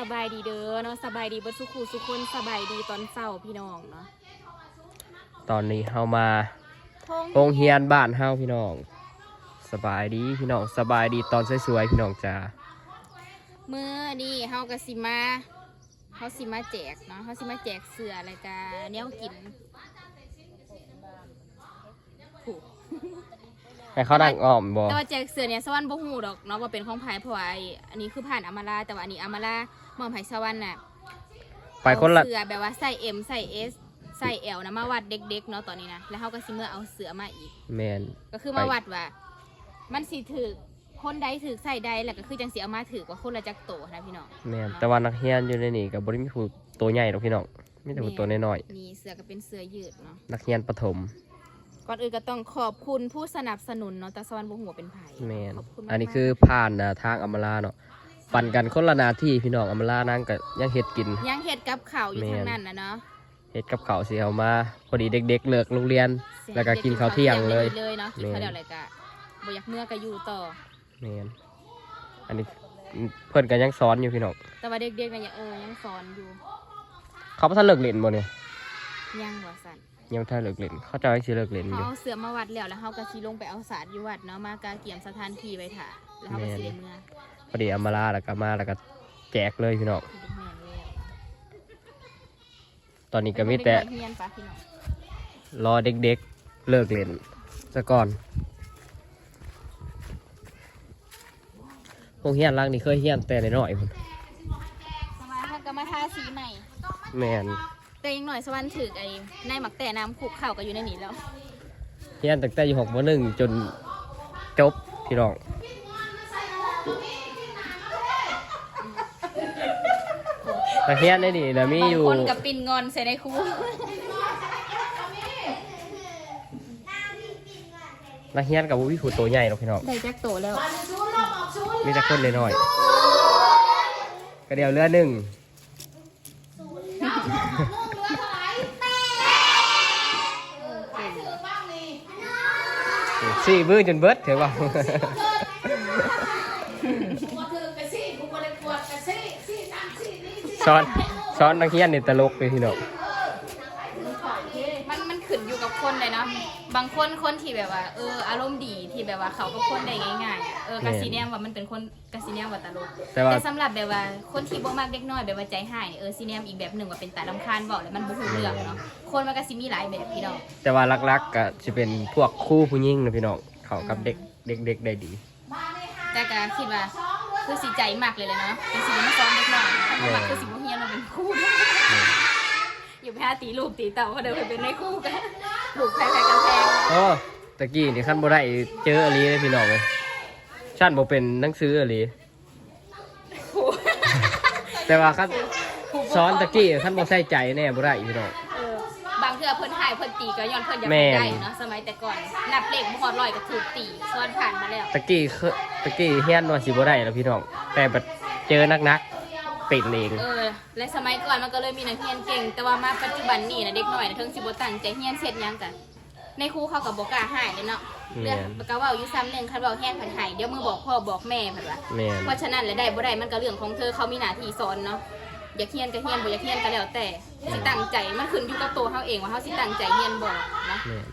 สบายดีเด้อเนาะสบายดีเบิดสุขุสุขคนสบายดีตอนเช้าพี่น้องเนาะตอนนี้เฮามาทงโรงเรียนบ้านเฮาพี่น้อง สบายดีพี่น้องสบายดีตอนสวยๆพี่น้องจ้ามื้อนี้เฮาก็สิมาเฮาสิมาแจกเนาะเฮาสิมาแจกเสื้ออะไรกะแนวกินผูกให้เขาดังอ้อมบ่แต่ว่าแจกเสื้อเนี่ยสวรรค์บ่ฮู้ดอกเนาะว่าเป็นของไผเพราะว่าไอ้อันนี้คือผ่านอำมาลาแต่ว่าอันนี้อำมาลา มอบให้สวรรค์น่ะไปคนละเอาเสื้อแบบว่าใส่ M ใส่ S ใส่ L นะมาวัดเด็กๆเนาะตอนนี้นะแล้วเฮาก็สิเมื่อเอาเสื้อมาอีก แมน ก็คือมาวัดว่า มันสิถือคนใดถือใส่ใดแล้วก็คือจังสิเอามาถือกว่าคนละจักโตนะพี่น้อง แมนแต่ว่านักเรียนอยู่ในนี่กับบริมีผู้ตัวใหญ่หรอกพี่น้องมีแต่ผู้ตัวน้อยนี่เสื้อก็เป็นเสื้อยืดเนาะ ๆนักเรียนประถม ก่อนอื่นก็ต้องขอบคุณผู้สนับสนุนเนาะแต่สวรรค์บ่ฮู้ว่าเป็นไผแมนขอบคุณมากๆอันนี้คือผ่านนะทางอำมาลาเนาะ ปั่นกันคนละหนาที่พี่น้องอำมาลานั่งก็ยังเฮ็ดกิน ยังเฮ็ดกับข้าวอยู่แม่นทางนั้นนะเนาะเฮ็ดกับข้าวสิเอามา พอดีเด็ก ๆ เลิกโรงเรียน แล้วก็กินข้าวเที่ยงเลยด็กๆเลยเนาะกินข้าวแม่นเดียวอะไรก็บ่อยากเมื่อก็อยู่ต่อแมนอันนี้เพิ่นก็ยังสอนอยู่พี่น้องแต่ว่าเด็กๆก็ยังเออยังสอนอยู่ เขาบ่ทันเลิกเล่นบ่เนี่ยยังว่าสั่นยังบ่ทันเลิกเล่นเขาเจะให้สิเลิกเล่นอเขายู่เอาเสื้อมาวัดแล้วแล้วเฮาก็สิลงไปเอาสาดอยู่วัดเนาะมากาเกี่ยมสถานที่ไว้ถ่าแล้วเฮาก็สิได้เมื่อ พอดีอำมาลาแล้วก็มาแล้วก็แจกเลยพี่น้องที่ดูแม่นเลยอะตอนนี้ก็มีแต่เฮียนปะพี่น้องรอเด็กๆเลิกเล่นซะก่อนโรงเรียนหลังนี่เคยเรียนแต่น้อยๆพุ่นสมาเพิ่นก็มาทาสีใหม่ แม่นแต่ยังหน่อยสวรรค์ถือไอ้ในหมักแต่น้ำขุกเข่าก็อยู่ในนี้แล้วเรียนตั้งแต่อยู่หกมหนึ่งจนจบพี่น้อง นักเรียนได้นี่นะมีอยู่คนกับปิ่นงอนใส่ในครูนักเรียนกับวิผู้ตัวใหญ่หรอกพี่น้องได้แจักโตแล้ว มีแต่คนน้อยๆก็เดียวเรือหนึ่งสี่มือจนเบิดเถอะว่า ซ้อนซ้อนนักเรียนนี่ตลกเลยพี่น้อง มันมันขึ้นอยู่กับคนเลยเนาะ บางคนคนที่แบบว่า เอออารมณ์ดีที่แบบว่าเขาก็คนได้ง่ายๆอะเออกาซีเนียมว่ามันเป็นคนกาซีเนียมว่าตลก แต่ว่า แต่สำหรับแบบว่าคนที่บ่มากเด็กน้อยแบบว่าใจหายเนี่ยเออซีเนียมอีกแบบหนึ่งว่าเป็นตาลำคาญบอกแล้วมันบ่ฮู้เรื่องเนาะ คนมันก็สิมีหลายแบบพี่น้อง แต่ว่าลักๆก็จะเป็นพวกคู่ผู้หญิงนะพี่น้อง เขากับเด็กเด็กๆได้ดี แต่ก็คิดว่า คือสิใจมากเลยเลยเนาะเป็นสิมาซ้อมเด็กน้อยถ้าบ่มักคือสิบ่เฮียนมาเป็นครูอยู่ไปหาตีลูกตีเต่าก็เดินไปเป็นในครู่กันลูกแพ้ๆกันแพงโอ้ตะกี้นี่ขั้นบ่ได้เจออลีเลยพี่น้องเลยชั้นบ่เป็นหนังสืออลีครูแต่ว่าขั้นซ้อนตะกี้ขั้นบ่ใส่ใจแน่บ่ได้พี่น้องเออบางเทื่อเพิ่นหายเพิ่นตีก็ย้อนเพิ่นอยากแม่นได้เนาะสมัยแต่ก่อนนับเลขบ่ฮอดร้อยก็ถูกตีซ้อนผ่านมาแล้วตะกี้เคยตะกี้เฮียนว่าสิบ่ได้แล้วพี่น้องแต่บัดเจอนักๆเป็นเองเออและสมัยก่อนมันก็เลยมีนักเรียนเก่ง แต่ว่ามาปัจจุบันนี่นะเด็กน้อยนะเทิงสิบ่ตั้งใจเรียนเสร็จหยังกันในครูเขาก็บ่กล้าหายเลยเนาะเรื่องก็เว้าอยู่ซ้ำหนึงคันเว้าแห้งผันหายเดี๋ยวมือบอกพ่อบอกแม่ผันว่าแม่นเพราะฉะนั้นแล้วได้บ่ได้มันก็เรื่องของเธอเขามีหน้าที่สอนเนาะ อยากเรียนก็เรียนบ่อยากเรียนก็แล้วแต่สิตั้งใจมันขึ้นอยู่กับตัวเฮาเองว่าเฮาสิตั้งใจเรียนบ่เนาะ แม่น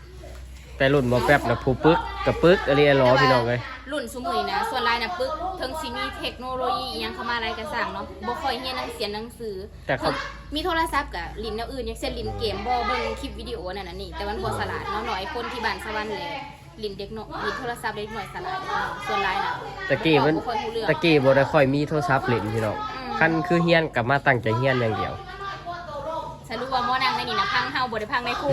แต่รุ่นบ่แป๊บนะผู้ปึกกับปึกอลีรอพี่น้องเลยรุ่นสมุยนะ ส่วนหลายนะปึ๊กเทิงสิมีเทคโนโลยีอิหยังเข้ามาอะไรก็สร้างเนาะบ่ค่อยเรียนหนังสือหนังสือแต่เขามีโทรศัพท์กับลินแนวอื่นอย่างเช่นลินเกมบ่เบิ่งคลิปวิดีโอนั่นน่ะนี่แต่มันบ่สลาดเนาะหน่อยคนที่บ้านสวรรค์เลยลินเด็กน้อยลินโทรศัพท์เด็กน้อยสลาดเนาะส่วนหลายน่ะตะกี้มันบ่ค่อยรู้เรื่องตะกี้บ่ได้ค่อยมีโทรศัพท์เล่นพี่น้องอืม คันคือเฮียนกลับมาตั้งใจเฮียนอย่างเดียว สรุปว่าหมอนังในนี่นะพังเฮาบ่ได้พังในครู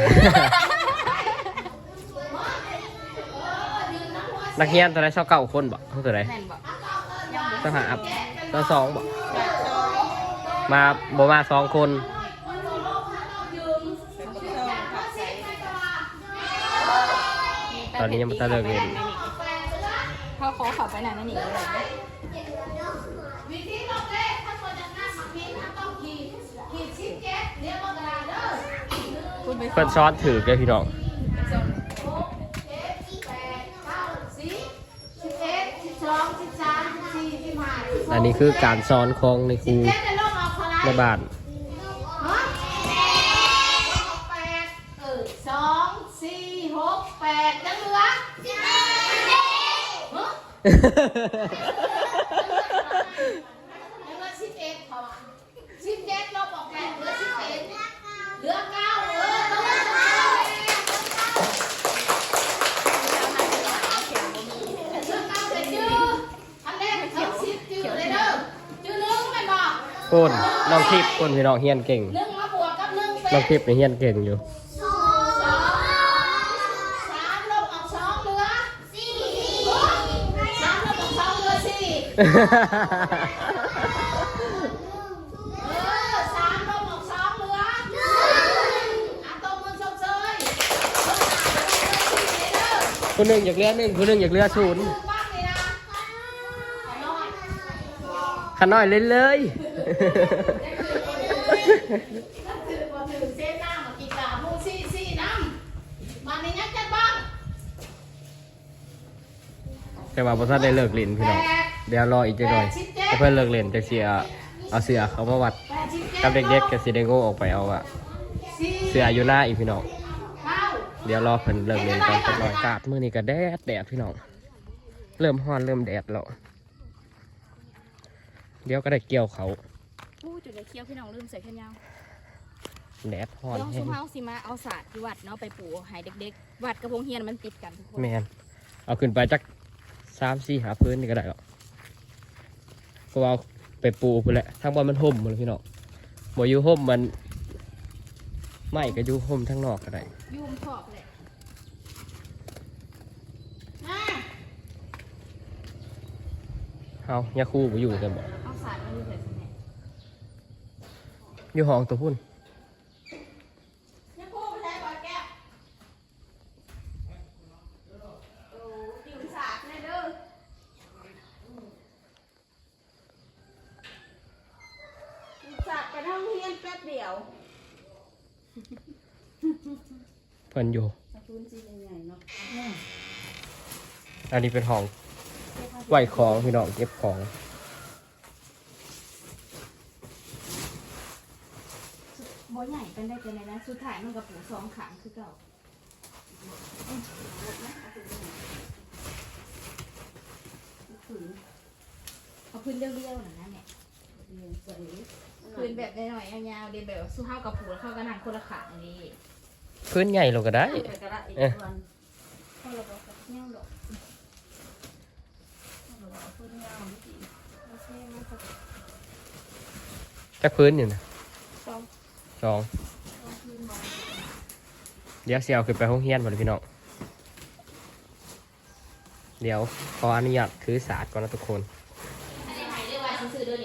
นักเรียนตอนแรกชอบเก้าคนบ่เท่าไหร่แม่นบ่ยังบ่ต้องหาอัพต้องสองบ่มาบ่มาสองคนตอนนี้ยังไม่ได้เลิกเรียน เขาขอเขับไปนั่นนั่นนี่เลยวิธีลงเลขถ้าคนจะนั่งมามีถ้าต้องขีดขีดชิดเจ็ดเรียกว่ากระดาษเด้อพูดไปเพิ่นซ้อนถือเลยพี่น้องส่งเจ็ดแปดเก้าสิบสิบเอ็ดสิบสองสิบสามสิบสี่สิบห้าสิบหกอันนี้คือการซ้อนของในครูเจ็ดในโลกในบ้านฮะแปดเออสองสี่หกแปดยังเหลือ ฮะเหลือสิบเอ็ดพอสิบเอ็ดลบออกแปดเหลือสิบเอ็ดเหลือเก้าเออต้องเหลือเก้าเหลือเก้าเป็นจื้ออันแรกเอาสิบจื้อเลยเด้อจื้อหนึ่งแม่นบอกคนน้องทิพย์คนพี่น้องเฮียนเก่งหนึ่งมาบวกกับหนึ่งเป็นน้องทิพย์นี่เฮียนเก่งอยู่ คนหนึ่งอยากเลือหนึ่งคนหนึ่งอยากเลือศูนย์หนึ่งบ้างเลยนะขน้อยขันน้อยเลยเลยนั่นคือพอถึงเส้นหน้ามากินกามูซี่ซี่น้ำมันในยักษ์จัดบ้างแต่ว่าพอท่านได้เลิกเล่นพี่น้อง เดี๋ยวรออีกจักหน่อยให้เพื่อนเลิกเล่นจะเสียเอาเสือเขามาวัดแปดสิบเจ็ดกับเด็กๆก็สิได้โง่ออกไปเอาอะสี่เสืออยู่หน้าอีกพี่น้องเก้าเดี๋ยวรอเพิ่นเลิกเล่นก่อนจักหน่อยกาดมื้อนี้ก็แดดแดดพี่น้องเริ่มฮ้อนเริ่มแดดแล้วเดี๋ยวก็ได้เกี่ยวเขาอู้จุดเดียวเคี้ยวพี่น้องลืมใส่แค่ยาวแดดฮ้อนเดี๋ยวแห้ซุงมเฮาสิมาเอาศาสตร์ที่วัดเนาะไปปลูกให้เด็กๆ วัดกับโรงเรียนมันติดกันทุกคนแมนเอาขึ้นไปจักสามสี่หาพื้นนี่ก็ได้หรอก ก็เอาไปปูไปแหละทางบนมันห่มหมดเลยพี่น้องบ่อยู่ห่มมันไม่ก็อยู่ห่มทั้งนอกก็ได้ยุ่มขอบเลยมาเอายาคูบ่อยู่กันบ่เอาศาสตร์มาอยู่ใส่สมัยอยู่ห้องตัวพุ่น อย่าพูดไปใช้ก่อนแกโอ้ติวสากเลยเด้อติวสากไปห้องเรี ยนแป๊บเดียวเพิ่นอยู่สกุลจีนใหญ่เนาะอันนี้เป็นห้องไหวของพี่น้องเก็บของบ่ใหญ่เป็นได้จังไดนะสุดท้ายมันก็ปลูกสองขางคือเก่าเอาพื้นเรียวๆน่ะนะแม่พื้น แบบน้อยๆยาวๆเดินแบบว่าสู้เฮากับปลูกแล้วเข้ากันนั่งคนละขางนี่พื้นใหญ่เราก็ได้เอ๊ะเข้าระบบกับเงี้ยวดอกโอเคมันก็จักพื้นอยู่นะสองสองเดี๋ยวเสียวขึ้นไปห้องเฮียนหมดเลยพี่น้อง เดี๋ยวขออนุญาตถือศาสตร์ก่อนนะทุกคน อันนี้หายเรียกว่าซื้อๆเด้อน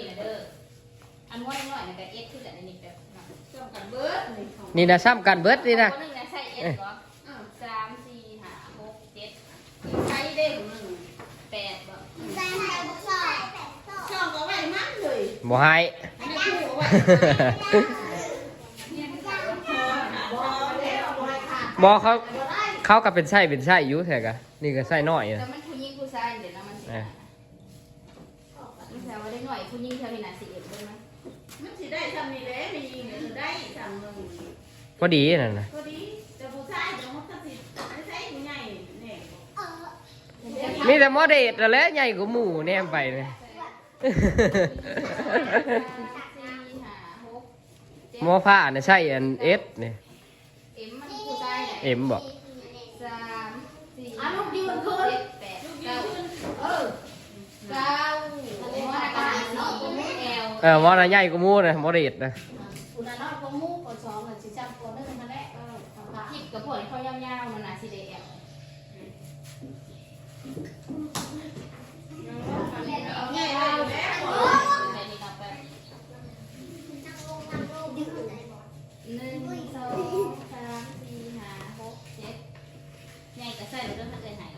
ี่นะเด้ ออันน้อยน้อยๆนะก็เอสคือกันอันนี้แบบจอมกันเบิดนี่นะซ้ำกันเบิดนี่นะคนหนึงนะใช่เอสเหรออ้าวสามสี่ห้าหกเจ็ดใช้เด้งแปดบ่ชอบเอาไว้มั่นเลยบ่ให้ อันนี้คือเอาไว้บ่แล้วบ่ให้ขาดบอเขาบ่ได้เขากับเป็นไส้เป็นไส้อยู่แท้กะนี่ก็ไส้น้อยแต่นะมันผู้หญิงผู้ชายเดี๋ยวนะมันสิเออไม่ใช่ว่าได้หน่อยผู้หญิงเท่านี้นะสิเอ็ดด้วยมั้ย มันสิได้ทำนี่แหละมีเนี่ยได้ทำนึง พอดีนั่นนะก็ดีแต่ผู้ชายเดี๋ยวมันก็สิไม่ใช่ผู้ใหญ่เนี่ยมีแต่หมอเดทนั่นแหละใหญ่กว่าหมูแนมไปเลย สี่ห้าหกเจ็ดหมอผ้าเนี่ยใช่อันเอสเนี่ยเอ็มมันผู้ชายเนี่ยเอ็มบอกสามสี่อะลูกยืนขึ้นเจ็ดแปดเก้าเออเก้าหัวหน้ากระดาษสีแอล เออหมอน่ะใหญ่กว่าหมูนะหมอเดทนะ ทำผ้าหยิบกับผลเขายาวๆมันน่ะสีแดงเอาง่ายเลยแล้วในนี้นับไปหนึ่งสองสามสี่ห้าหกเจ็ดใหญ่ก็ใส่เรื่องถ้าเกิดหาย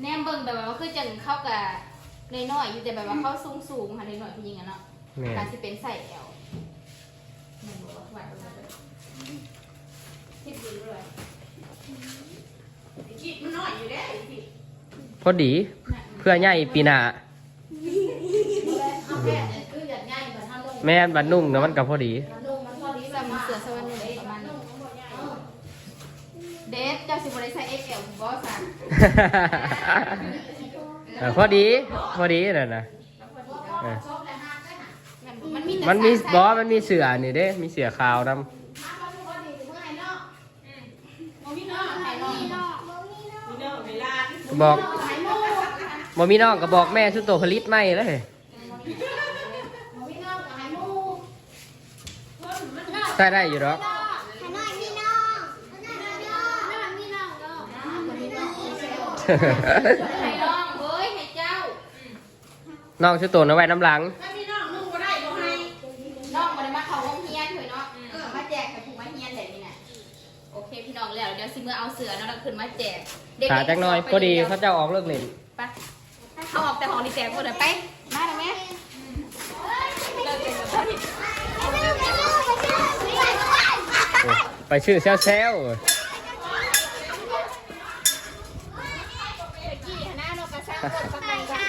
แนมเบิ่งแบบว่าคือจังเข้ากับน้อยๆอยู่แต่แบบว่าเข้าสูงสูงๆค่ะน้อยๆผู้หญิงอะเนาะแม่ การสิเป็นใส่แอลไม่รู้ว่าวัดอะไรคิดดีด้วย คิดมันน้อยอยู่แล้วอีกที พอดี เพื่อใหญ่ปีหน้าเอาแค่เนี่ยคืออยากง่ายเหมือนทำลงแม่นบัดนุ่งนะมันก็พอดีนุ่งมันพอดีที่เรามีเสือสวรรค์หนึ่งประมาณนี้เดฟเจ้าสิบริษัทเอ็กเอลบอสอะเออพอดี พอดีนั่นนะเออมันมีแต่มันมีสายบอมันมีเสือนี่เด้ มีเสือขาวนมาพอดีเมื่อไหร่เนาะ บ่มีน้องไข่น้องำ บอกไข่มูบอมีน้องก็บอกแม่ชุดโตผลิตไม่เลยพี่น้องไข่มูใช่ได้อยู่หรอกไข่น้อยพี่น้องไข่น้อยพี่น้องเนาะพี่น้องเซลไข่น้องเฮ้ยให้เจ้าน้องชุดโตนะไว้น้ำหลังถ้าพี่น้องนุ่ง แล้วเดี๋ยวสิเมื่อเอาเสือเนาะเราขึ้นมาแจกเด็กๆขาจักหน่อยพอดีเขาจะออกเลิกเล่นไปเขาออกแต่ของดีแจกหมดเลยไปมาเลยแม่เลิกเป็นแบบพอดีโอ้ไปชื่อแซวแซวกี่หน้าเรากระซังกดประกันกัน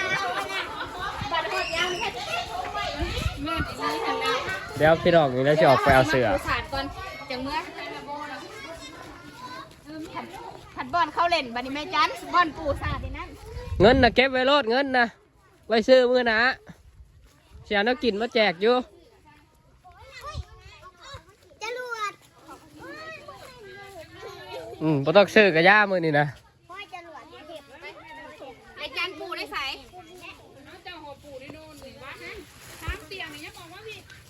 บัตรหมดยังแม่แม่ดีหันหน้าเดี๋ยวพี่น้องนี่แล้วจะออกไปเอาเสือ ขาดก่อนจังเมื่อผัดบอล เข้าเล่นบันนี้แม่จันบอลปูสาดในนั้นเงินนะเก็บไว้โลดเงินนะไว้ซื้อมือนะเสียนักกินมาแจกอยู่จรวดอืมบ่ต้องซื้อกระย่ามือนี่นะพ่อจรวดเห็บไอ้จันปูได้ใส่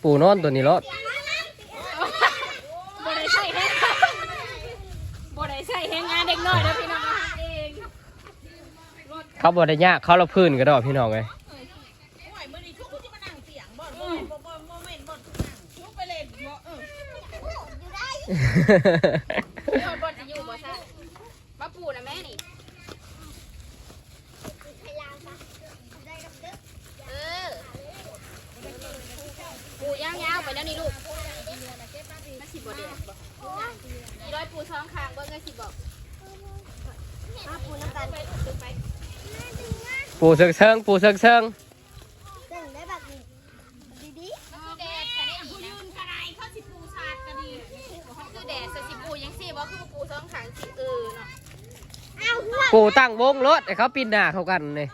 ปู่นอนตัวนี้รถบ่ได้ใส่ให้บ่ได้ใส่ให้งานเด็กน้อยแล้วพี่น้องเอง เขาบ่ได้ยากเขาเราพื้นก็ดอกพี่น้องเลยบอลจะอยู่บ่ซะมาปูนะแม่นี่เออปูย่างยาวไปแล้วนี่ลูกมาสิบ่เด็ดบ่อีร้อยปูท้องคางเบิ่งก็สิบอกปูน้ำตาล ปไปปู่เซิงเซิงปู่เซิงเซิงเด้งได้แบบนี้ดีแดดคะแนนผู้ยืนกระไรเขาสิปูชาดก็ดีคือแดดสิปูยังสิบ่คือปูท้องคางสิเออเนาะๆเอาหัวปู่ตั้งวงรถให้เขาปินหน้าเขากันเลย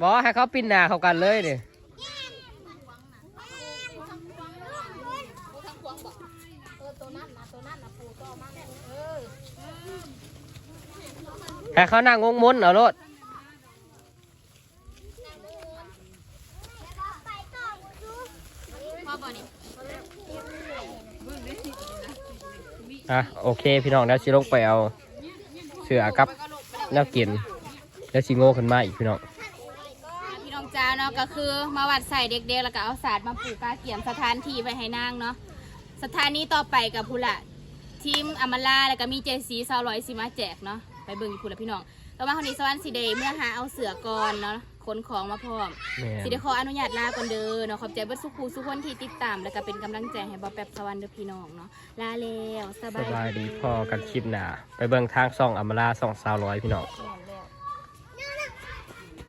บอกให้เขาปินหน้าเขากันเลยนี่ปูทั้งพวงบอกเออตัวนั้นนะตัวนั้นนะปูก็มาเออให้เขานั่งงงมุนเอารถ พ่อบ่นี่ อะโอเค พี่น้องเดี๋ยวสิลงไปเอาเสือกับแนวกินแล้วสิโง่ขึ้นมาอีกพี่น้องพี่น้องจ้าเนาะก็คือมาวัดใส่เด็กๆแล้วก็เอาศาสตร์มาปลูกกาเกี่ยมสถานที่ไว้ให้นางเนาะสถานีต่อไปกับพุละทีมอำมาลาแล้วก็มีเจซีซาวลอยสิมาแจกเนาะไปเบิ่งอยู่พุละพี่น้องต่อมาคนนี้สวรรค์สีเดย์เมื่อหาเอาเสือก่อนเนาะ ขนของมาพร้อมแม่สิได้ขออนุญาตลาก่อนเด้อเนาะขอบใจเบิดสุขูสุขคนที่ติดตาม แล้วก็เป็นกำลังใจให้บอแป๊บสวรรค์เด้อพี่น้องเนาะลาแล้วสสบายบายดีพอกันคลิปหนาไปเบิ่งทางซ่องอัมาลาซ่องสาวร้อยพี่น้อง